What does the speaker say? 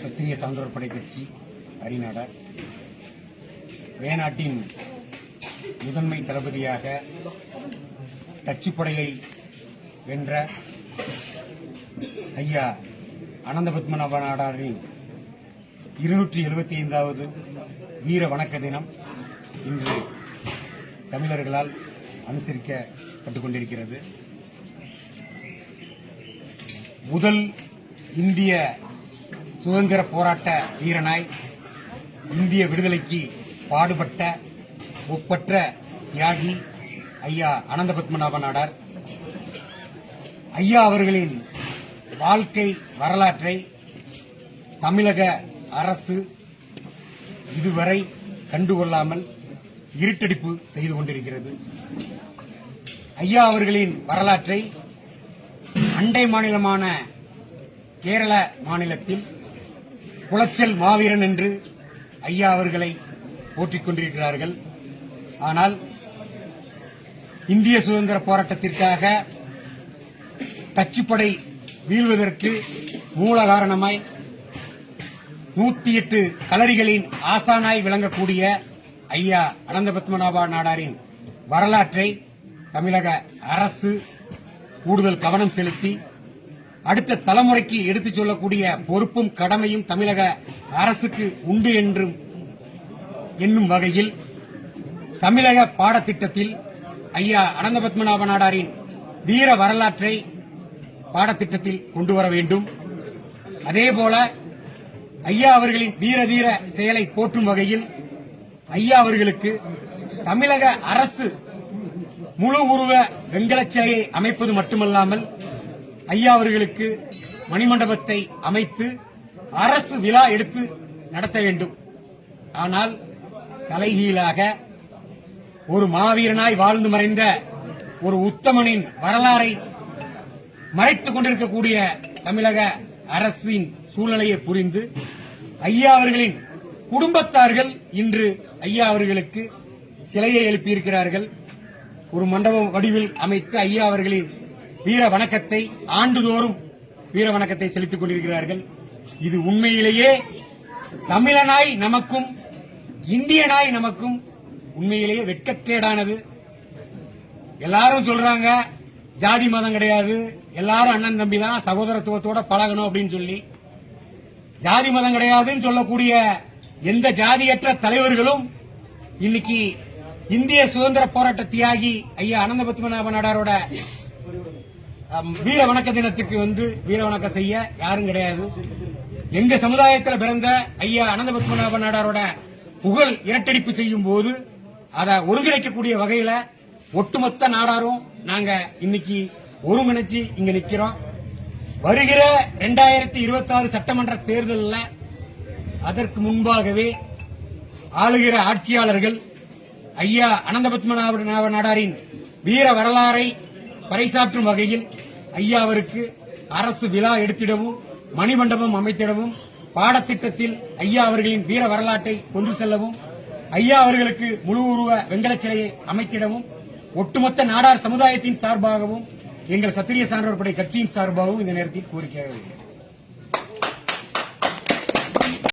சத்திரிய சான்றோர் படை கட்சி அரிநாடர் வேநாட்டின் முதன்மை தளபதியாக டச்சுப்படையை வென்ற ஐயா அனந்த பத்மநாப நாடாரின் இருநூற்றி எழுபத்தி ஐந்தாவது வீர வணக்க தினம் இன்று தமிழர்களால் அனுசரிக்கப்பட்டுக் கொண்டிருக்கிறது. முதல் இந்திய சுதந்திர போராட்ட வீரனாய் இந்திய விடுதலைக்கு பாடுபட்ட ஒப்பற்ற தியாகி ஐயா அனந்த பத்மநாப நாடார் ஐயா அவர்களின் வாழ்க்கை வரலாற்றை தமிழக அரசு இதுவரை கண்டுகொள்ளாமல் இருட்டடிப்பு செய்து கொண்டிருக்கிறது. ஐயா அவர்களின் வரலாற்றை அண்டை மாநிலமான கேரள மாநிலத்தில் குளச்சல் மாவீரன் என்று ஐயா அவர்களை போற்றிக் கொண்டிருக்கிறார்கள். ஆனால் இந்திய சுதந்திர போராட்டத்திற்காக கட்சிப்படை வீழ்வதற்கு மூல காரணமாய் நூத்தி எட்டு களரிகளின் ஆசானாய் விளங்கக்கூடிய ஐயா அனந்த பத்மநாபா நாடாரின் வரலாற்றை தமிழக அரசு கூடுதல் கவனம் செலுத்தி அடுத்த தலைமுறைக்கு எடுத்துச் சொல்லக்கூடிய பொறுப்பும் கடமையும் தமிழக அரசுக்கு உண்டு என்றும் என்னும் வகையில் தமிழக பாடத்திட்டத்தில் ஐயா அனந்த பத்மநாப நாடாரின் வீர வரலாற்றை பாடத்திட்டத்தில் கொண்டு வர வேண்டும். அதேபோல ஐயா அவர்களின் வீர தீர செயலை போற்றும் வகையில் ஐயா அவர்களுக்கு தமிழக அரசு முழு உருவ வெண்கலச் அமைப்பது மட்டுமல்லாமல் ஐயா அவர்களுக்கு மணிமண்டபத்தை அமைத்து அரசு விழா எடுத்து நடத்த வேண்டும். ஆனால் தலைகீழாக ஒரு மாவீரனாய் வாழ்ந்து மறைந்த ஒரு உத்தமனின் வரலாறை மறைத்துக் கொண்டிருக்கக்கூடிய தமிழக அரசின் சூழ்நிலையை புரிந்து ஐயா அவர்களின் குடும்பத்தார்கள் இன்று ஐயா அவர்களுக்கு சிலையை எழுப்பியிருக்கிறார்கள். ஒரு மண்டபம் வடிவில் அமைத்து ஐயா அவர்களின் வீர வணக்கத்தை ஆண்டுதோறும் வீர வணக்கத்தை செலுத்திக் கொண்டிருக்கிறார்கள். இது உண்மையிலேயே தமிழனாய் நமக்கும் இந்தியனாய் நமக்கும் உண்மையிலேயே வெட்கக்கேடானது. எல்லாரும் சொல்றாங்க ஜாதி மதம் கிடையாது. எல்லாரும் அண்ணன் தம்பி தான் சகோதரத்துவத்தோட பழகணும் அப்படின்னு சொல்லி. ஜாதி மதம் கிடையாதுன்னு சொல்லக்கூடிய எந்த ஜாதியற்ற தலைவர்களும் இன்னைக்கு இந்திய சுதந்திர போராட்ட தியாகி ஐயா அனந்த பத்மநாப நாடாரோட வீர வணக்க தினத்துக்கு வந்து வீர வணக்கம் செய்ய யாரும் கிடையாது. எங்க சமுதாயத்தில் பிறந்த ஐயா அனந்த பத்மநாப நாடாரோட புகழ் இரட்டடிப்பு செய்யும் போது அதை ஒருங்கிணைக்கக்கூடிய வகையில ஒட்டுமொத்த நாடாரும் நாங்க இன்னைக்கு ஒருங்கிணைச்சு இங்க நிக்கிறோம். வருகிற 2026 இருபத்தி ஆறு சட்டமன்ற தேர்தலில் அதற்கு முன்பாகவே ஆளுகிற ஆட்சியாளர்கள் ஐயா அனந்த பத்மநாப நாடாரின் வீர வரலாறை பறைசாற்றும் வகையில் ஐயா அவருக்கு அரசு விழா எடுத்திடவும் மணிமண்டபம் அமைத்திடவும் பாடத்திட்டத்தில் ஐயா அவர்களின் வீர வரலாற்றை கொண்டு செல்லவும் ஐயா அவர்களுக்கு முழு உருவ வெங்கல சிலையை அமைத்திடவும் ஒட்டுமொத்த நாடார் சமுதாயத்தின் சார்பாகவும் எங்கள் சத்திரிய சான்றோர் படை கட்சியின் சார்பாகவும் இந்த நேரத்தில் கோரிக்கையாக